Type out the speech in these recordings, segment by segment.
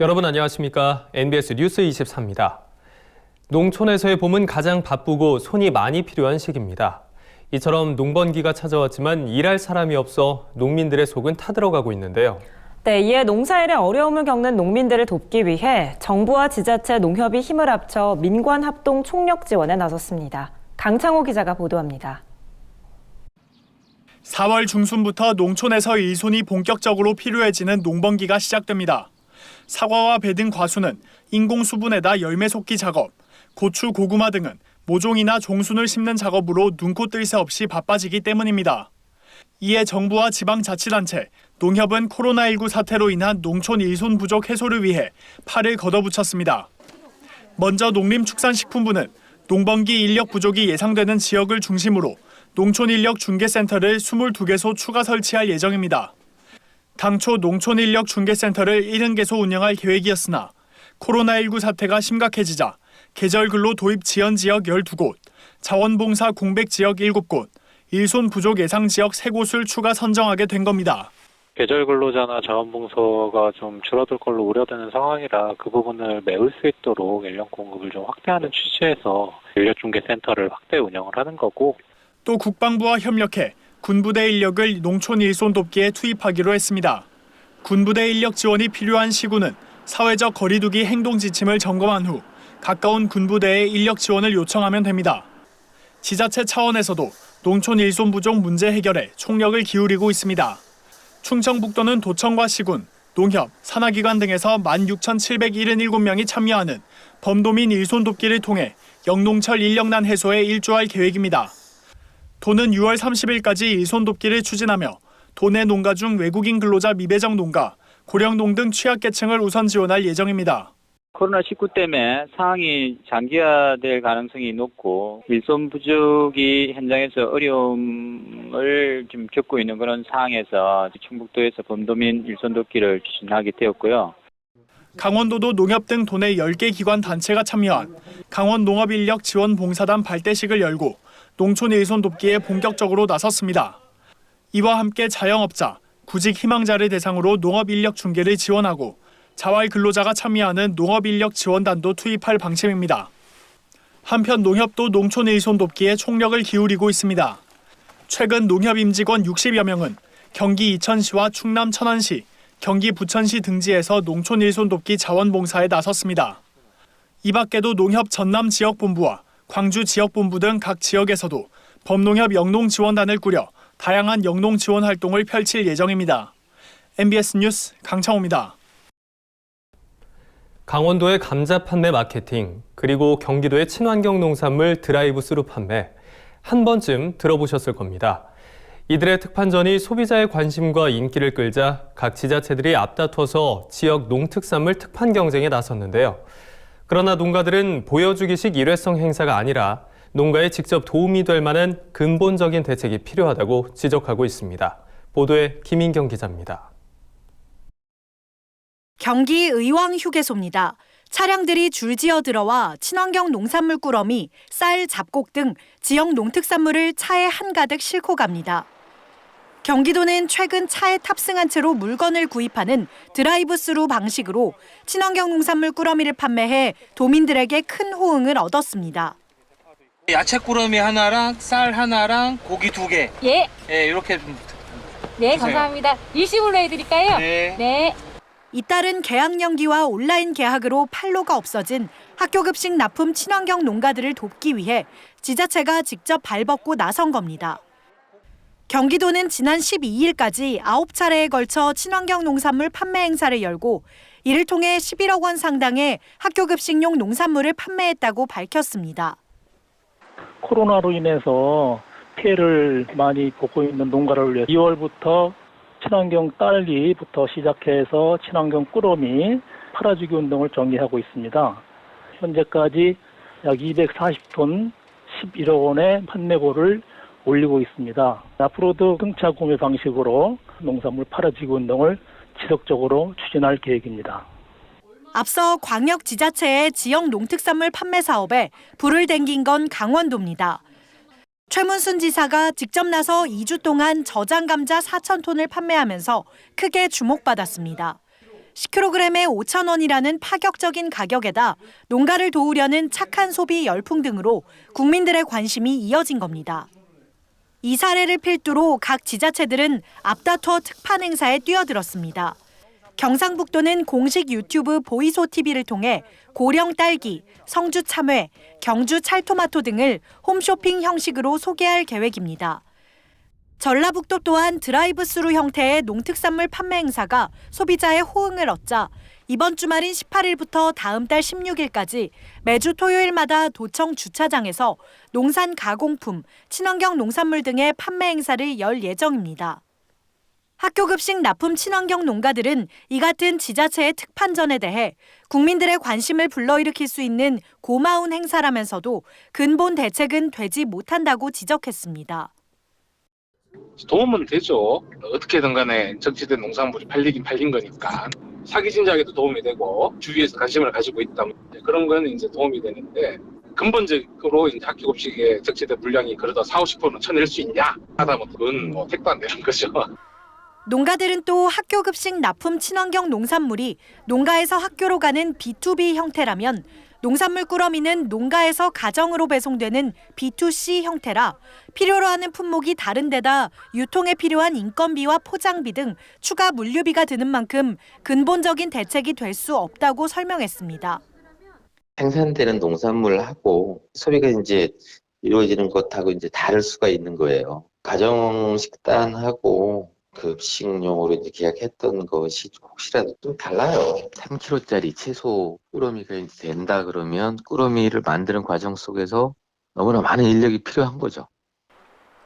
여러분 안녕하십니까? NBS 뉴스 24입니다. 농촌에서의 봄은 가장 바쁘고 손이 많이 필요한 시기입니다. 이처럼 농번기가 찾아왔지만 일할 사람이 없어 농민들의 속은 타들어가고 있는데요. 네, 이에 농사일에 어려움을 겪는 농민들을 돕기 위해 정부와 지자체, 농협이 힘을 합쳐 민관 합동 총력 지원에 나섰습니다. 강창호 기자가 보도합니다. 4월 중순부터 농촌에서 일손이 본격적으로 필요해지는 농번기가 시작됩니다. 사과와 배 등 과수는 인공 수분에다 열매 속기 작업, 고추, 고구마 등은 모종이나 종순을 심는 작업으로 눈코 뜰 새 없이 바빠지기 때문입니다. 이에 정부와 지방자치단체, 농협은 코로나19 사태로 인한 농촌 일손 부족 해소를 위해 팔을 걷어붙였습니다. 먼저 농림축산식품부는 농번기 인력 부족이 예상되는 지역을 중심으로 농촌 인력 중개센터를 22개소 추가 설치할 예정입니다. 당초 농촌 인력 중개센터를 70개소 운영할 계획이었으나 코로나19 사태가 심각해지자 계절 근로 도입 지연 지역 12곳, 자원봉사 공백 지역 7곳, 일손 부족 예상 지역 3곳을 추가 선정하게 된 겁니다. 계절 근로자나 자원봉사가 좀 줄어들 걸로 우려되는 상황이라 그 부분을 메울 수 있도록 인력 공급을 좀 확대하는 취지에서 인력중개센터를 확대 운영을 하는 거고 또 국방부와 협력해 군부대 인력을 농촌 일손 돕기에 투입하기로 했습니다. 군부대 인력 지원이 필요한 시군은 사회적 거리두기 행동 지침을 점검한 후 가까운 군부대에 인력 지원을 요청하면 됩니다. 지자체 차원에서도 농촌 일손 부족 문제 해결에 총력을 기울이고 있습니다. 충청북도는 도청과 시군, 농협, 산하기관 등에서 16,777명이 참여하는 범도민 일손 돕기를 통해 영농철 인력난 해소에 일조할 계획입니다. 도는 6월 30일까지 일손 돕기를 추진하며 도내 농가 중 외국인 근로자 미배정 농가, 고령농 등 취약계층을 우선 지원할 예정입니다. 코로나19 때문에 상황이 장기화될 가능성이 높고 일손 부족이 현장에서 어려움을 좀 겪고 있는 그런 상황에서 충북도에서 범도민 일손 돕기를 추진하게 되었고요. 강원도도 농협 등 도내 10개 기관 단체가 참여한 강원 농업인력 지원 봉사단 발대식을 열고 농촌 일손 돕기에 본격적으로 나섰습니다. 이와 함께 자영업자, 구직 희망자를 대상으로 농업 인력 중개를 지원하고 자활 근로자가 참여하는 농업 인력 지원단도 투입할 방침입니다. 한편 농협도 농촌 일손 돕기에 총력을 기울이고 있습니다. 최근 농협 임직원 60여 명은 경기 이천시와 충남 천안시, 경기 부천시 등지에서 농촌 일손 돕기 자원봉사에 나섰습니다. 이 밖에도 농협 전남 지역 본부와 광주 지역본부 등 각 지역에서도 범농협 영농지원단을 꾸려 다양한 영농 지원 활동을 펼칠 예정입니다. MBS 뉴스 강창호입니다. 강원도의 감자 판매 마케팅, 그리고 경기도의 친환경 농산물 드라이브 스루 판매, 한 번쯤 들어보셨을 겁니다. 이들의 특판전이 소비자의 관심과 인기를 끌자 각 지자체들이 앞다퉈서 지역 농특산물 특판 경쟁에 나섰는데요. 그러나 농가들은 보여주기식 일회성 행사가 아니라 농가에 직접 도움이 될 만한 근본적인 대책이 필요하다고 지적하고 있습니다. 보도에 김인경 기자입니다. 경기 의왕 휴게소입니다. 차량들이 줄지어 들어와 친환경 농산물 꾸러미, 쌀, 잡곡 등 지역 농특산물을 차에 한가득 싣고 갑니다. 경기도는 최근 차에 탑승한 채로 물건을 구입하는 드라이브 스루 방식으로 친환경 농산물 꾸러미를 판매해 도민들에게 큰 호응을 얻었습니다. 야채 꾸러미 하나랑 쌀 하나랑 고기 두 개. 예, 예, 이렇게 네, 주세요. 감사합니다. 일시불로 해드릴까요? 네. 네. 이따른 계약 연기와 온라인 계약으로 판로가 없어진 학교 급식 납품 친환경 농가들을 돕기 위해 지자체가 직접 발벗고 나선 겁니다. 경기도는 지난 12일까지 9차례에 걸쳐 친환경 농산물 판매 행사를 열고 이를 통해 11억 원 상당의 학교 급식용 농산물을 판매했다고 밝혔습니다. 코로나로 인해서 피해를 많이 보고 있는 농가를 위해 2월부터 친환경 딸기부터 시작해서 친환경 꾸러미 팔아주기 운동을 전개하고 있습니다. 현재까지 약 240톤 11억 원의 판매고를 올리고 있습니다. 앞으로도 승차 구매 방식으로 농산물 팔아주기 운동을 지속적으로 추진할 계획입니다. 앞서 광역 지자체의 지역 농특산물 판매 사업에 불을 댕긴 건 강원도입니다. 최문순 지사가 직접 나서 2주 동안 저장 감자 4천 톤을 판매하면서 크게 주목받았습니다. 10kg에 5,000원이라는 파격적인 가격에다 농가를 도우려는 착한 소비 열풍 등으로 국민들의 관심이 이어진 겁니다. 이 사례를 필두로 각 지자체들은 앞다퉈 특판 행사에 뛰어들었습니다. 경상북도는 공식 유튜브 보이소 TV를 통해 고령 딸기, 성주 참외, 경주 찰토마토 등을 홈쇼핑 형식으로 소개할 계획입니다. 전라북도 또한 드라이브 스루 형태의 농특산물 판매 행사가 소비자의 호응을 얻자 이번 주말인 18일부터 다음 달 16일까지 매주 토요일마다 도청 주차장에서 농산 가공품, 친환경 농산물 등의 판매 행사를 열 예정입니다. 학교 급식 납품 친환경 농가들은 이 같은 지자체의 특판전에 대해 국민들의 관심을 불러일으킬 수 있는 고마운 행사라면서도 근본 대책은 되지 못한다고 지적했습니다. 도움은 되죠. 어떻게든 간에 적시된 농산물이 팔리긴 팔린 거니까. 사기 진작에도 도움이 되고, 주위에서 관심을 가지고 있다면 그런 거는 이제 도움이 되는데, 근본적으로 이제 학교 급식에 적시된 물량이 그러다 4, 50%는 쳐낼 수 있냐? 하다면 그건 뭐 택도 안 되는 거죠. 농가들은 또 학교 급식 납품 친환경 농산물이 농가에서 학교로 가는 B2B 형태라면 농산물 꾸러미는 농가에서 가정으로 배송되는 B2C 형태라 필요로 하는 품목이 다른 데다 유통에 필요한 인건비와 포장비 등 추가 물류비가 드는 만큼 근본적인 대책이 될 수 없다고 설명했습니다. 생산되는 농산물하고 소비가 이제 이루어지는 것하고 이제 다를 수가 있는 거예요. 가정 식단하고 급식용으로 이제 계약했던 것이 혹시라도 좀 달라요. 3kg짜리 채소 꾸러미가 이제 된다 그러면 꾸러미를 만드는 과정 속에서 너무나 많은 인력이 필요한 거죠.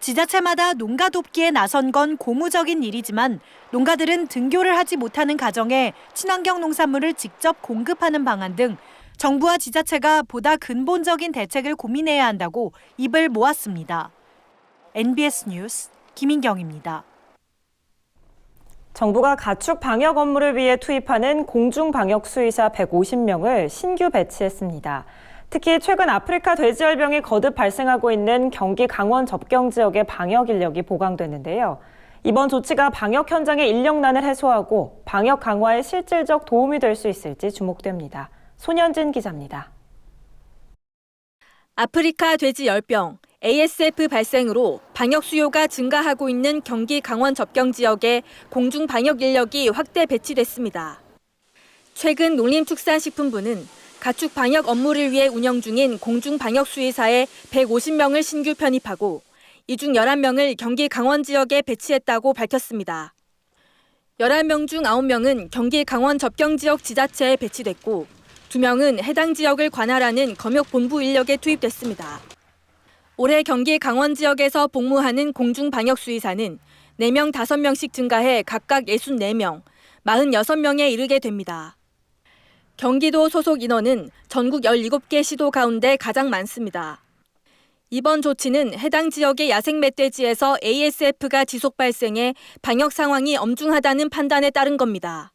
지자체마다 농가 돕기에 나선 건 고무적인 일이지만 농가들은 등교를 하지 못하는 가정에 친환경 농산물을 직접 공급하는 방안 등 정부와 지자체가 보다 근본적인 대책을 고민해야 한다고 입을 모았습니다. NBS 뉴스 김인경입니다. 정부가 가축 방역 업무를 위해 투입하는 공중 방역 수의사 150명을 신규 배치했습니다. 특히 최근 아프리카 돼지열병이 거듭 발생하고 있는 경기 강원 접경 지역의 방역 인력이 보강됐는데요. 이번 조치가 방역 현장의 인력난을 해소하고 방역 강화에 실질적 도움이 될 수 있을지 주목됩니다. 손현진 기자입니다. 아프리카 돼지 열병 ASF 발생으로 방역 수요가 증가하고 있는 경기 강원 접경 지역에 공중 방역 인력이 확대 배치됐습니다. 최근 농림축산식품부는 가축 방역 업무를 위해 운영 중인 공중 방역 수의사에 150명을 신규 편입하고 이 중 11명을 경기 강원 지역에 배치했다고 밝혔습니다. 11명 중 9명은 경기 강원 접경 지역 지자체에 배치됐고 2명은 해당 지역을 관할하는 검역 본부 인력에 투입됐습니다. 올해 경기 강원 지역에서 복무하는 공중 방역 수의사는 4명, 5명씩 증가해 각각 64명, 46명에 이르게 됩니다. 경기도 소속 인원은 전국 17개 시도 가운데 가장 많습니다. 이번 조치는 해당 지역의 야생 멧돼지에서 ASF가 지속 발생해 방역 상황이 엄중하다는 판단에 따른 겁니다.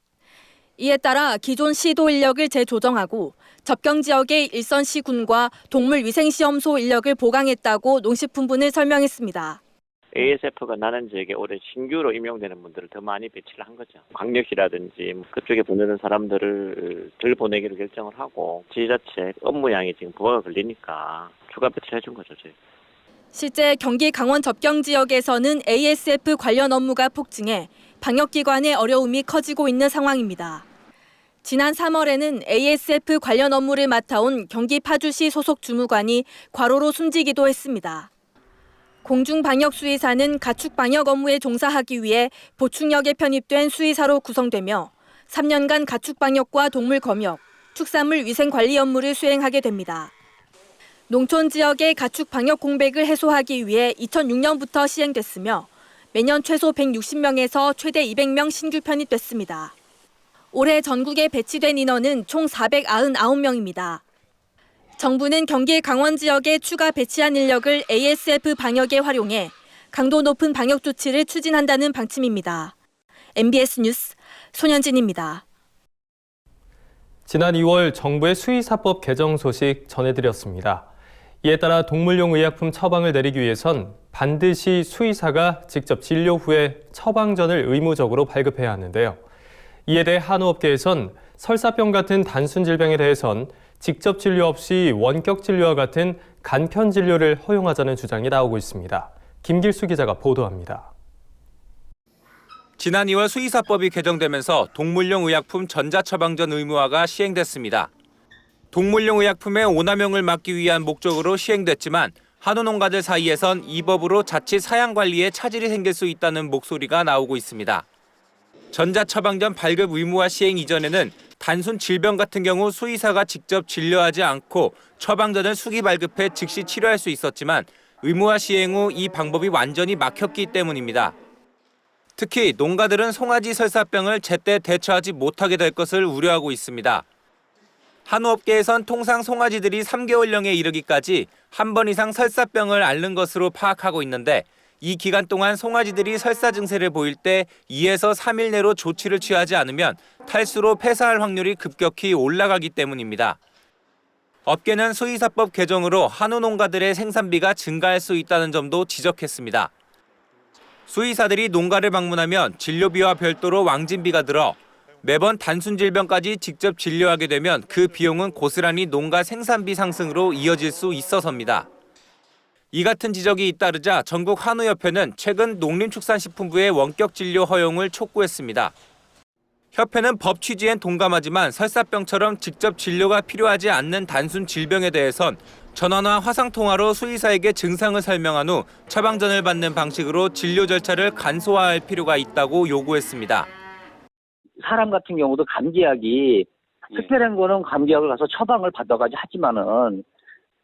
이에 따라 기존 시도 인력을 재조정하고 접경 지역의 일선 시 군과 동물위생시험소 인력을 보강했다고 농식품부는 설명했습니다. ASF가 나는 지역에 올해 신규로 임용되는 분들을 더 많이 배치를 한 거죠. 광역시라든지 뭐 그쪽에 보내는 사람들을 덜 보내기로 결정을 하고 지자체 업무량이 지금 부하가 걸리니까 추가 배치를 해준 거죠. 저희. 실제 경기 강원 접경 지역에서는 ASF 관련 업무가 폭증해 방역기관의 어려움이 커지고 있는 상황입니다. 지난 3월에는 ASF 관련 업무를 맡아온 경기 파주시 소속 주무관이 과로로 숨지기도 했습니다. 공중방역수의사는 가축 방역 업무에 종사하기 위해 보충역에 편입된 수의사로 구성되며 3년간 가축 방역과 동물 검역, 축산물 위생 관리 업무를 수행하게 됩니다. 농촌 지역의 가축 방역 공백을 해소하기 위해 2006년부터 시행됐으며 매년 최소 160명에서 최대 200명 신규 편입됐습니다. 올해 전국에 배치된 인원은 총 499명입니다. 정부는 경기 강원 지역에 추가 배치한 인력을 ASF 방역에 활용해 강도 높은 방역 조치를 추진한다는 방침입니다. MBS 뉴스 손현진입니다. 지난 2월 정부의 수의사법 개정 소식 전해드렸습니다. 이에 따라 동물용 의약품 처방을 내리기 위해선 반드시 수의사가 직접 진료 후에 처방전을 의무적으로 발급해야 하는데요. 이에 대해 한우업계에선 설사병 같은 단순 질병에 대해선 직접 진료 없이 원격 진료와 같은 간편 진료를 허용하자는 주장이 나오고 있습니다. 김길수 기자가 보도합니다. 지난 2월 수의사법이 개정되면서 동물용 의약품 전자처방전 의무화가 시행됐습니다. 동물용 의약품의 오남용을 막기 위한 목적으로 시행됐지만 한우 농가들 사이에선 이 법으로 자칫 사양 관리에 차질이 생길 수 있다는 목소리가 나오고 있습니다. 전자 처방전 발급 의무화 시행 이전에는 단순 질병 같은 경우 수의사가 직접 진료하지 않고 처방전을 수기 발급해 즉시 치료할 수 있었지만 의무화 시행 후 이 방법이 완전히 막혔기 때문입니다. 특히 농가들은 송아지 설사병을 제때 대처하지 못하게 될 것을 우려하고 있습니다. 한우업계에선 통상 송아지들이 3개월령에 이르기까지 한 번 이상 설사병을 앓는 것으로 파악하고 있는데 이 기간 동안 송아지들이 설사 증세를 보일 때 2에서 3일 내로 조치를 취하지 않으면 탈수로 폐사할 확률이 급격히 올라가기 때문입니다. 업계는 수의사법 개정으로 한우 농가들의 생산비가 증가할 수 있다는 점도 지적했습니다. 수의사들이 농가를 방문하면 진료비와 별도로 왕진비가 들어 매번 단순 질병까지 직접 진료하게 되면 그 비용은 고스란히 농가 생산비 상승으로 이어질 수 있어서입니다. 이 같은 지적이 잇따르자 전국 한우협회는 최근 농림축산식품부의 원격 진료 허용을 촉구했습니다. 협회는 법 취지엔 동감하지만 설사병처럼 직접 진료가 필요하지 않는 단순 질병에 대해선 전화나 화상통화로 수의사에게 증상을 설명한 후 처방전을 받는 방식으로 진료 절차를 간소화할 필요가 있다고 요구했습니다. 사람 같은 경우도 감기약이 특별한 거는 감기약을 가서 처방을 받아가지 하지만은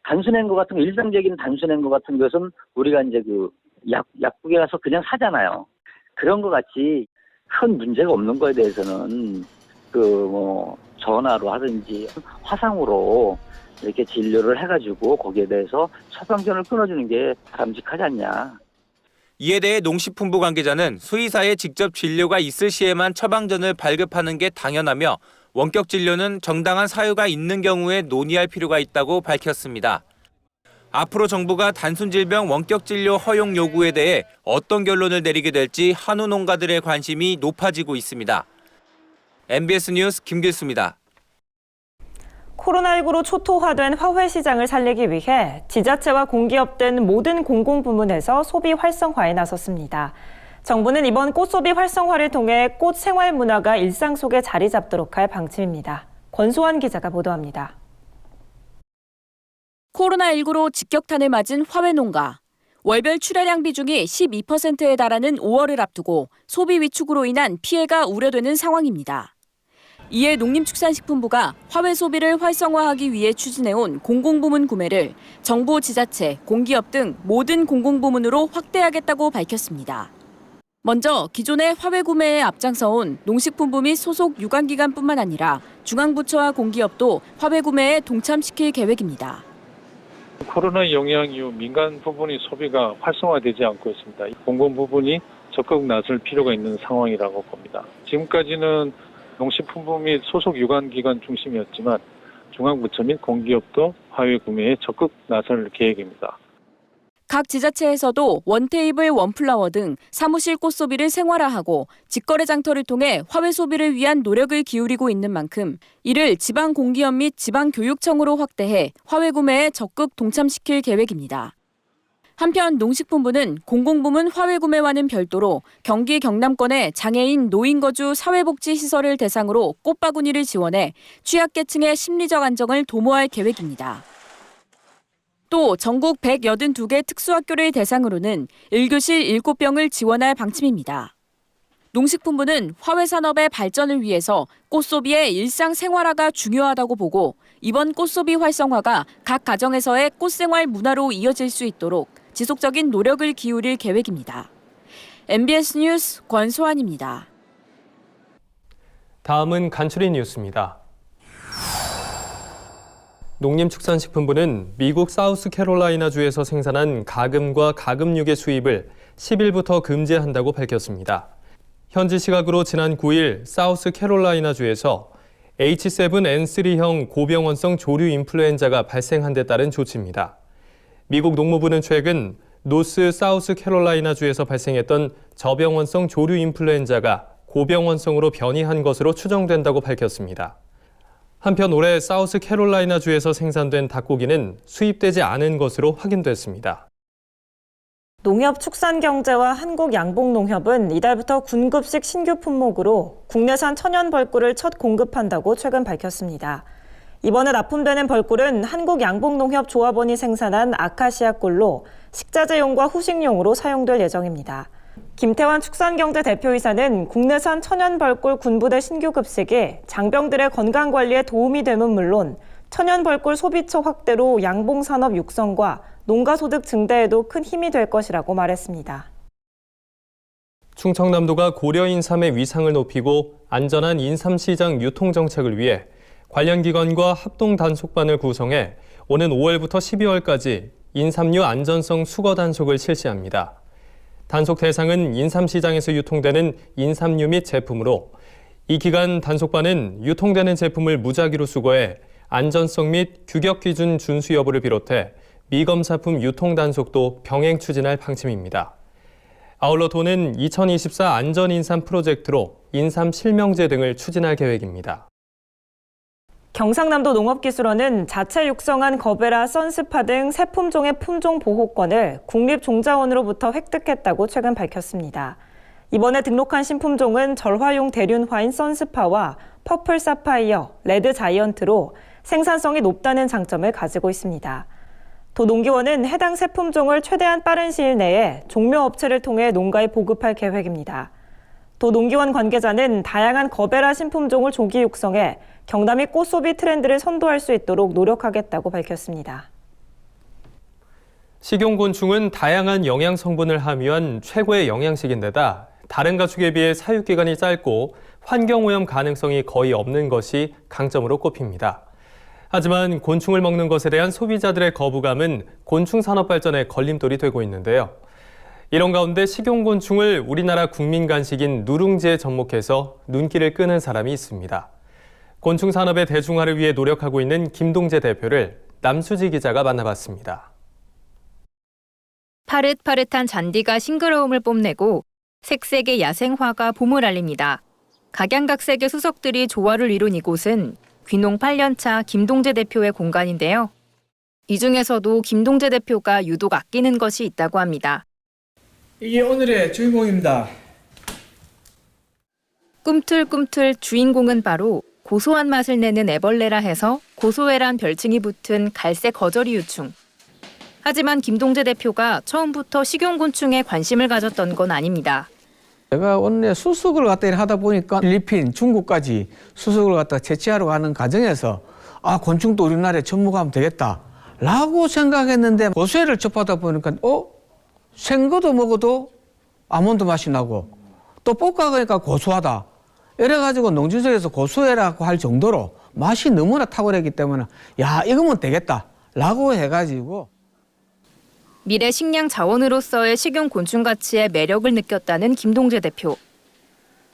단순한 거 같은 거, 일상적인 단순한 거 같은 것은 우리가 이제 그 약, 약국에 가서 그냥 사잖아요. 그런 거 같이 큰 문제가 없는 거에 대해서는 그 뭐 전화로 하든지 화상으로 이렇게 진료를 해가지고 거기에 대해서 처방전을 끊어주는 게 바람직하지 않냐. 이에 대해 농식품부 관계자는 수의사의 직접 진료가 있을 시에만 처방전을 발급하는 게 당연하며 원격 진료는 정당한 사유가 있는 경우에 논의할 필요가 있다고 밝혔습니다. 앞으로 정부가 단순 질병 원격 진료 허용 요구에 대해 어떤 결론을 내리게 될지 한우 농가들의 관심이 높아지고 있습니다. MBS 뉴스 김길수입니다. 코로나19로 초토화된 화훼 시장을 살리기 위해 지자체와 공기업 등 모든 공공부문에서 소비 활성화에 나섰습니다. 정부는 이번 꽃소비 활성화를 통해 꽃 생활 문화가 일상 속에 자리 잡도록 할 방침입니다. 권소환 기자가 보도합니다. 코로나19로 직격탄을 맞은 화훼 농가. 월별 출하량 비중이 12%에 달하는 5월을 앞두고 소비 위축으로 인한 피해가 우려되는 상황입니다. 이에 농림축산식품부가 화훼 소비를 활성화하기 위해 추진해온 공공부문 구매를 정부, 지자체, 공기업 등 모든 공공부문으로 확대하겠다고 밝혔습니다. 먼저 기존의 화훼 구매에 앞장서온 농식품부 및 소속 유관기관뿐만 아니라 중앙부처와 공기업도 화훼 구매에 동참시킬 계획입니다. 코로나 영향 이후 민간 부분이 소비가 활성화되지 않고 있습니다. 공공 부분이 적극 나설 필요가 있는 상황이라고 봅니다. 지금까지는 농식품부 및 소속 유관기관 중심이었지만 중앙부처 및 공기업도 화훼 구매에 적극 나설 계획입니다. 각 지자체에서도 원테이블 원플라워 등 사무실 꽃 소비를 생활화하고 직거래 장터를 통해 화훼 소비를 위한 노력을 기울이고 있는 만큼 이를 지방 공기업 및 지방 교육청으로 확대해 화훼 구매에 적극 동참시킬 계획입니다. 한편 농식품부는 공공부문 화훼 구매와는 별도로 경기 경남권의 장애인 노인 거주 사회복지 시설을 대상으로 꽃바구니를 지원해 취약계층의 심리적 안정을 도모할 계획입니다. 또 전국 182개 특수학교를 대상으로는 1교실 7병을 지원할 방침입니다. 농식품부는 화훼 산업의 발전을 위해서 꽃소비의 일상 생활화가 중요하다고 보고 이번 꽃소비 활성화가 각 가정에서의 꽃생활 문화로 이어질 수 있도록 지속적인 노력을 기울일 계획입니다. MBS 뉴스 권소환입니다. 다음은 간추린 뉴스입니다. 농림축산식품부는 미국 사우스캐롤라이나주에서 생산한 가금과 가금육의 수입을 10일부터 금지한다고 밝혔습니다. 현지 시각으로 지난 9일 사우스캐롤라이나주에서 H7N3형 고병원성 조류 인플루엔자가 발생한 데 따른 조치입니다. 미국 농무부는 최근 노스 사우스 캐롤라이나주에서 발생했던 저병원성 조류 인플루엔자가 고병원성으로 변이한 것으로 추정된다고 밝혔습니다. 한편 올해 사우스 캐롤라이나주에서 생산된 닭고기는 수입되지 않은 것으로 확인됐습니다. 농협 축산경제와 한국양봉농협은 이달부터 군급식 신규 품목으로 국내산 천연 벌꿀을 첫 공급한다고 최근 밝혔습니다. 이번에 납품되는 벌꿀은 한국양봉농협 조합원이 생산한 아카시아 꿀로 식자재용과 후식용으로 사용될 예정입니다. 김태환 축산경제 대표이사는 국내산 천연 벌꿀 군부대 신규 급식이 장병들의 건강 관리에 도움이 됨은 물론 천연 벌꿀 소비처 확대로 양봉 산업 육성과 농가 소득 증대에도 큰 힘이 될 것이라고 말했습니다. 충청남도가 고려 인삼의 위상을 높이고 안전한 인삼 시장 유통 정책을 위해 관련 기관과 합동 단속반을 구성해 오는 5월부터 12월까지 인삼류 안전성 수거 단속을 실시합니다. 단속 대상은 인삼 시장에서 유통되는 인삼류 및 제품으로 이 기간 단속반은 유통되는 제품을 무작위로 수거해 안전성 및 규격 기준 준수 여부를 비롯해 미검사품 유통 단속도 병행 추진할 방침입니다. 아울러 도는 2024 안전인삼 프로젝트로 인삼 실명제 등을 추진할 계획입니다. 경상남도 농업기술원은 자체 육성한 거베라, 선스파 등새 품종의 품종 보호권을 국립종자원으로부터 획득했다고 최근 밝혔습니다. 이번에 등록한 신품종은 절화용 대륜화인 선스파와 퍼플 사파이어, 레드 자이언트로 생산성이 높다는 장점을 가지고 있습니다. 도 농기원은 해당 새 품종을 최대한 빠른 시일 내에 종묘업체를 통해 농가에 보급할 계획입니다. 도 농기원 관계자는 다양한 거베라 신품종을 조기 육성해 경남이 꽃 소비 트렌드를 선도할 수 있도록 노력하겠다고 밝혔습니다. 식용곤충은 다양한 영양 성분을 함유한 최고의 영양식인데다 다른 가축에 비해 사육 기간이 짧고 환경 오염 가능성이 거의 없는 것이 강점으로 꼽힙니다. 하지만 곤충을 먹는 것에 대한 소비자들의 거부감은 곤충 산업 발전에 걸림돌이 되고 있는데요. 이런 가운데 식용곤충을 우리나라 국민 간식인 누룽지에 접목해서 눈길을 끄는 사람이 있습니다. 곤충 산업의 대중화를 위해 노력하고 있는 김동재 대표를 남수지 기자가 만나봤습니다. 파릇파릇한 잔디가 싱그러움을 뽐내고 색색의 야생화가 봄을 알립니다. 각양각색의 수석들이 조화를 이룬 이곳은 귀농 8년차 김동재 대표의 공간인데요. 이 중에서도 김동재 대표가 유독 아끼는 것이 있다고 합니다. 이게 오늘의 주인공입니다. 꿈틀꿈틀 주인공은 바로 고소한 맛을 내는 애벌레라 해서 고소해란 별칭이 붙은 갈색 거저리 유충. 하지만 김동재 대표가 처음부터 식용곤충에 관심을 가졌던 건 아닙니다. 제가 원래 수석을 갖다 하다 보니까 필리핀, 중국까지 수석을 갖다 채취하러 가는 과정에서 아 곤충도 우리나라에 접목하면 되겠다 라고 생각했는데 고소해를 접하다 보니까 어? 생거도 먹어도 아몬드 맛이 나고 또 볶아가니까 고소하다 이래가지고 농지석에서 고소해라고 할 정도로 맛이 너무나 탁월했기 때문에 야 이거면 되겠다 라고 해가지고 미래 식량 자원으로서의 식용 곤충 가치의 매력을 느꼈다는 김동재 대표.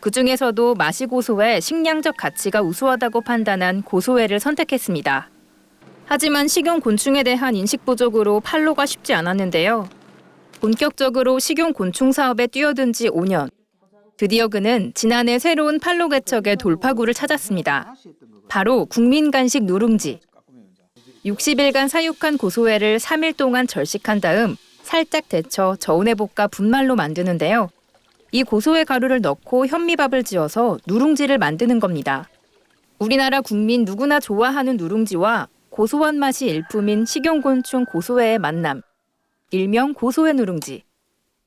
그 중에서도 맛이 고소해 식량적 가치가 우수하다고 판단한 고소해를 선택했습니다. 하지만 식용 곤충에 대한 인식 부족으로 판로가 쉽지 않았는데요. 본격적으로 식용 곤충 사업에 뛰어든 지 5년. 드디어 그는 지난해 새로운 판로 개척의 돌파구를 찾았습니다. 바로 국민 간식 누룽지. 60일간 사육한 고소해를 3일 동안 절식한 다음 살짝 데쳐 저온에 볶아 분말로 만드는데요. 이 고소해 가루를 넣고 현미밥을 지어서 누룽지를 만드는 겁니다. 우리나라 국민 누구나 좋아하는 누룽지와 고소한 맛이 일품인 식용곤충 고소해의 만남. 일명 고소해 누룽지.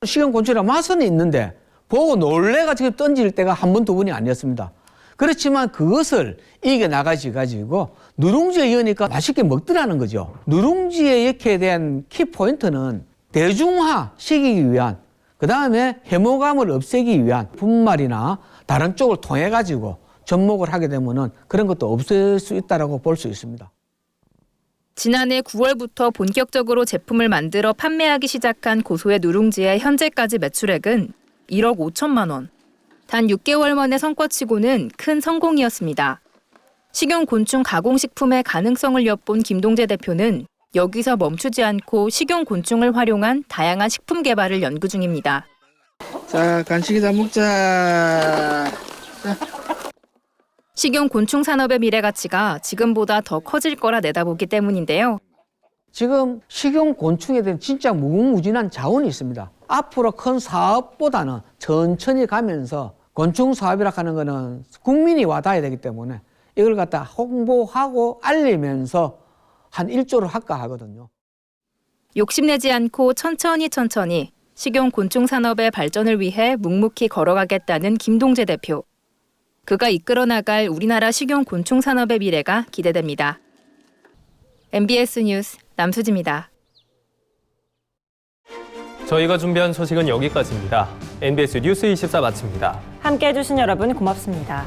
식용곤충이라 맛은 있는데 보고 놀래가지고 던질 때가 한 번, 두 번이 아니었습니다. 그렇지만 그것을 이겨 나가지 가지고 누룽지에 이으니까 맛있게 먹더라는 거죠. 누룽지의 역에 대한 키 포인트는 대중화 시키기 위한 그 다음에 해모감을 없애기 위한 분말이나 다른 쪽을 통해 가지고 접목을 하게 되면은 그런 것도 없앨 수 있다라고 볼 수 있습니다. 지난해 9월부터 본격적으로 제품을 만들어 판매하기 시작한 고소의 누룽지의 현재까지 매출액은 1억 5천만 원. 단 6개월 만의 성과치고는 큰 성공이었습니다. 식용 곤충 가공식품의 가능성을 엿본 김동재 대표는 여기서 멈추지 않고 식용 곤충을 활용한 다양한 식품 개발을 연구 중입니다. 자, 간식이다 먹자. 식용 곤충 산업의 미래 가치가 지금보다 더 커질 거라 내다보기 때문인데요. 지금 식용 곤충에 대한 진짜 무궁무진한 자원이 있습니다. 앞으로 큰 사업보다는 천천히 가면서 곤충 사업이라 하는 거는 국민이 와닿아야 되기 때문에 이걸 갖다 홍보하고 알리면서 한 1조를 할까 하거든요. 욕심내지 않고 천천히 천천히 식용 곤충 산업의 발전을 위해 묵묵히 걸어가겠다는 김동재 대표. 그가 이끌어 나갈 우리나라 식용 곤충 산업의 미래가 기대됩니다. MBS 뉴스 남수지입니다. 저희가 준비한 소식은 여기까지입니다. NBS 뉴스 24 마칩니다. 함께 해주신 여러분 고맙습니다.